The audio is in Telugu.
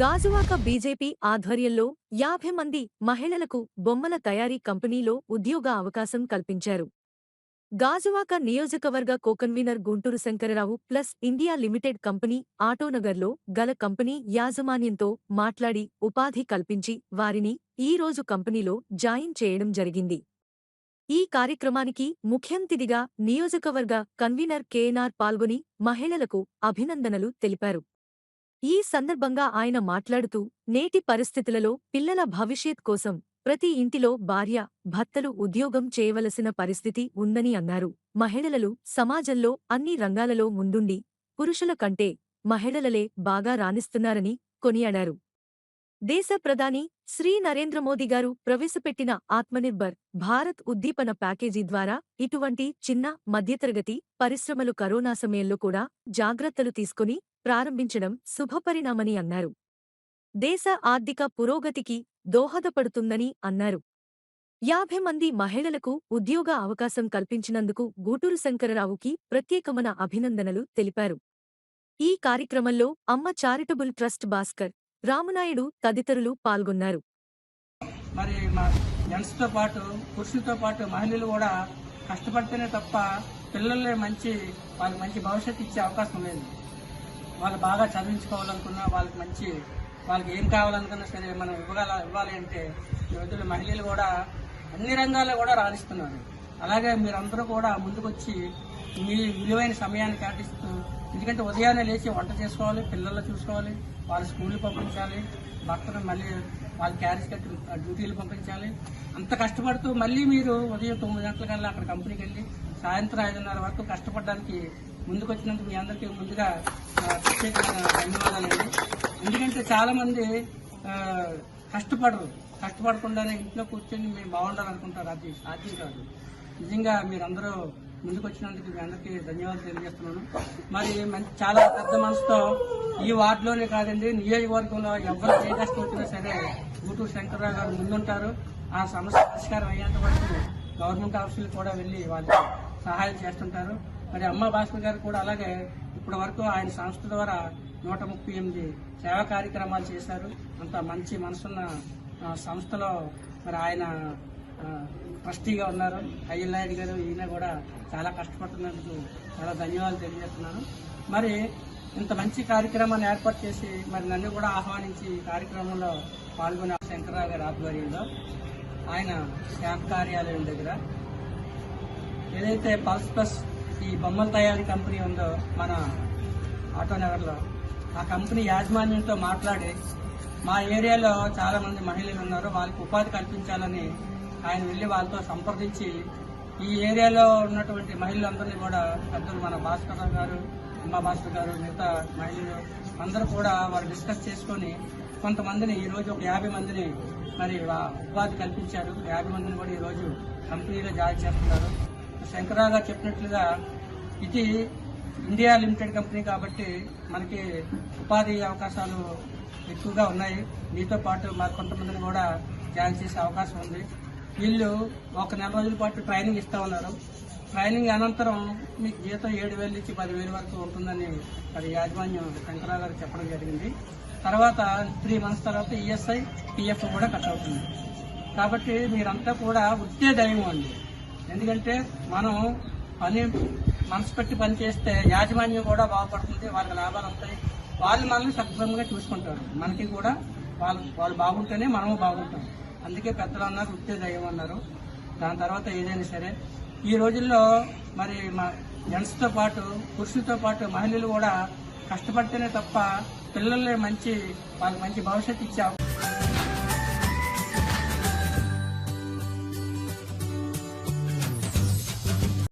గాజువాక బీజేపీ ఆధ్వర్యంలో యాభై మంది మహిళలకు బొమ్మల తయారీ కంపెనీలో ఉద్యోగ అవకాశం కల్పించారు. గాజువాక నియోజకవర్గ coconvener Gunturu Shankararao plus India limited company ఆటోనగర్లో గల కంపెనీ యాజమాన్యంతో మాట్లాడి ఉపాధి కల్పించి వారిని ఈ రోజు కంపెనీలో జాయిన్ చేయడం జరిగింది. ఈ కార్యక్రమానికి ముఖ్యంతిథిగా నియోజకవర్గ కన్వీనర్ కేఎన్ఆర్ పాల్గొని మహిళలకు అభినందనలు తెలిపారు. ఈ సందర్భంగా ఆయన మాట్లాడుతూ నేటి పరిస్థితులలో పిల్లల భవిష్యత్ కోసం ప్రతి ఇంటిలో భార్య భర్తలు ఉద్యోగం చేయవలసిన పరిస్థితి ఉందని అన్నారు. మహిళలు సమాజంలో అన్ని రంగాలలో ముందుండి పురుషుల కంటే మహిళలలే బాగా రాణిస్తున్నారని కొనియాడారు దేశ ప్రధాని శ్రీ నరేంద్ర మోదీ గారు ప్రవేశపెట్టిన ఆత్మనిర్భర్ భారత్ ఉద్దీపన ప్యాకేజీ ద్వారా ఇటువంటి చిన్న మధ్యతరగతి పరిశ్రమలు కరోనా సమయంలో కూడా జాగ్రత్తలు తీసుకుని ప్రారంభించడం శుభపరిణామని అన్నారు. దేశ ఆర్థిక పురోగతికి దోహదపడుతుందని అన్నారు. యాభై మంది మహిళలకు ఉద్యోగ అవకాశం కల్పించినందుకు గూటూరు శంకరరావుకి ప్రత్యేకమైన అభినందనలు తెలిపారు. ఈ కార్యక్రమంలో అమ్మ చారిటబుల్ ట్రస్ట్ భాస్కర్ రామునాయుడు తదితరులు పాల్గొన్నారు. మరి మా జెంట్స్తో పాటు పురుషులతో పాటు మహిళలు కూడా కష్టపడితేనే తప్ప పిల్లల్ని మంచి వాళ్ళకి మంచి భవిష్యత్తు ఇచ్చే అవకాశం లేదు. వాళ్ళు బాగా చదివించుకోవాలనుకున్నా వాళ్ళకి మంచి వాళ్ళకి ఏం కావాలనుకున్నా సరే మనం ఇవ్వగల ఇవ్వాలి అంటే యువతులు రోజుల్లో మహిళలు కూడా అన్ని రంగాల్లో కూడా రాణిస్తున్నారు. అలాగే మీరందరూ కూడా ముందుకొచ్చి మీ విలువైన సమయాన్ని కేటాయిస్తూ ఎందుకంటే ఉదయాన్నే లేచి వంట చేసుకోవాలి పిల్లలు చూసుకోవాలి వాళ్ళ స్కూల్కి పంపించాలి భర్తను మళ్ళీ వాళ్ళ క్యారేజ్ కట్టి డ్యూటీలు పంపించాలి. అంత కష్టపడుతూ మళ్ళీ మీరు ఉదయం తొమ్మిది గంటలకల్లా అక్కడ కంపెనీకి వెళ్ళి సాయంత్రం ఐదున్నర వరకు కష్టపడడానికి ముందుకొచ్చినందుకు మీ అందరికీ ముందుగా ప్రత్యేకమైన ధన్యవాదాలండి ఎందుకంటే చాలామంది కష్టపడరు. కష్టపడకుండానే ఇంట్లో కూర్చొని మేము బాగుండాలనుకుంటారు అది సాధ్యం కాదు. నిజంగా మీరందరూ ముందుకు వచ్చినందుకు మీ అందరికీ ధన్యవాదాలు తెలియజేస్తున్నాను. మరి మంచి చాలా పెద్ద మనసుతో ఈ వార్డులోనే కాదండి నియోజకవర్గంలో ఎవరు ఏ కష్టం వచ్చినా సరే గూటూరు శంకర్రావు గారు ముందుంటారు. ఆ సమస్య పరిష్కారం అయ్యేంత వరకు గవర్నమెంట్ ఆఫీసులు కూడా వెళ్ళి వాళ్ళకి సహాయం చేస్తుంటారు. మరి అమ్మ భాస్కర్ గారు కూడా అలాగే ఇప్పటి వరకు ఆయన సంస్థ ద్వారా నూట ముప్పై ఎనిమిది సేవా కార్యక్రమాలు చేశారు. అంత మంచి మనసున్న సంస్థలో మరి ఆయన ట్రస్టీగా ఉన్నారు. అయ్యల్లాయుడు గారు ఈయన కూడా చాలా కష్టపడుతున్నందుకు చాలా ధన్యవాదాలు తెలియజేస్తున్నాను. మరి ఇంత మంచి కార్యక్రమాన్ని ఏర్పాటు చేసి మరి నన్ను కూడా ఆహ్వానించి ఈ కార్యక్రమంలో పాల్గొన్న శంకరరావు గారి ఆధ్వర్యంలో ఆయన శాంప్ కార్యాలయం దగ్గర ఏదైతే పల్స్ ప్లస్ ఈ బొమ్మల తయారీ కంపెనీ ఉందో మన ఆటోనగర్లో ఆ కంపెనీ యాజమాన్యంతో మాట్లాడి మా ఏరియాలో చాలామంది మహిళలు ఉన్నారు. వాళ్ళకి ఉపాధి కల్పించాలని ఆయన వెళ్ళి వాళ్ళతో సంప్రదించి ఈ ఏరియాలో ఉన్నటువంటి మహిళలందరినీ కూడా పెద్దలు మన భాస్కర్ గారు ఉమా భాస్కర్ గారు మిగతా మహిళలు అందరూ కూడా వారు డిస్కస్ చేసుకొని కొంతమందిని ఈరోజు ఒక యాభై మందిని మరి వా- ఉపాధి కల్పించారు. యాభై మందిని కూడా ఈరోజు కంపెనీలో జాయిన్ చేస్తున్నారు. శంకరాగా చెప్పినట్లుగా ఇది ఇండియా లిమిటెడ్ కంపెనీ కాబట్టి మనకి ఉపాధి అవకాశాలు ఎక్కువగా ఉన్నాయి. మీతో పాటు మరి కొంతమందిని కూడా జాయిన్ చేసే అవకాశం ఉంది. వీళ్ళు ఒక నెల రోజుల పాటు ట్రైనింగ్ ఇస్తా ఉన్నారు. ట్రైనింగ్ అనంతరం మీకు జీతం ఏడు వేల నుంచి పదివేలు వరకు ఉంటుందని అది యాజమాన్యం శంకరరావు గారు చెప్పడం జరిగింది. తర్వాత త్రీ మంత్స్ తర్వాత ఈఎస్ఐ పిఎఫ్ కూడా కట్ అవుతుంది. కాబట్టి మీరంతా కూడా వృత్తే దైవం అండి. ఎందుకంటే మనం పని మనసు పెట్టి పని చేస్తే యాజమాన్యం కూడా బాగుపడుతుంది వాళ్ళకి లాభాలు వస్తాయి. వాళ్ళు మనల్ని సక్రమంగా చూసుకుంటారు. మనకి కూడా వాళ్ళు వాళ్ళు బాగుంటేనే మనము బాగుంటాం. అందుకే పెద్దలు అన్నారు వృత్తే దైవం అన్నారు. దాని తర్వాత ఏదైనా సరే ఈ రోజుల్లో మరి మా జెంట్స్తో పాటు పురుషులతో పాటు మహిళలు కూడా కష్టపడితేనే తప్ప పిల్లల్ని మంచి వాళ్ళకి మంచి భవిష్యత్తు ఇచ్చే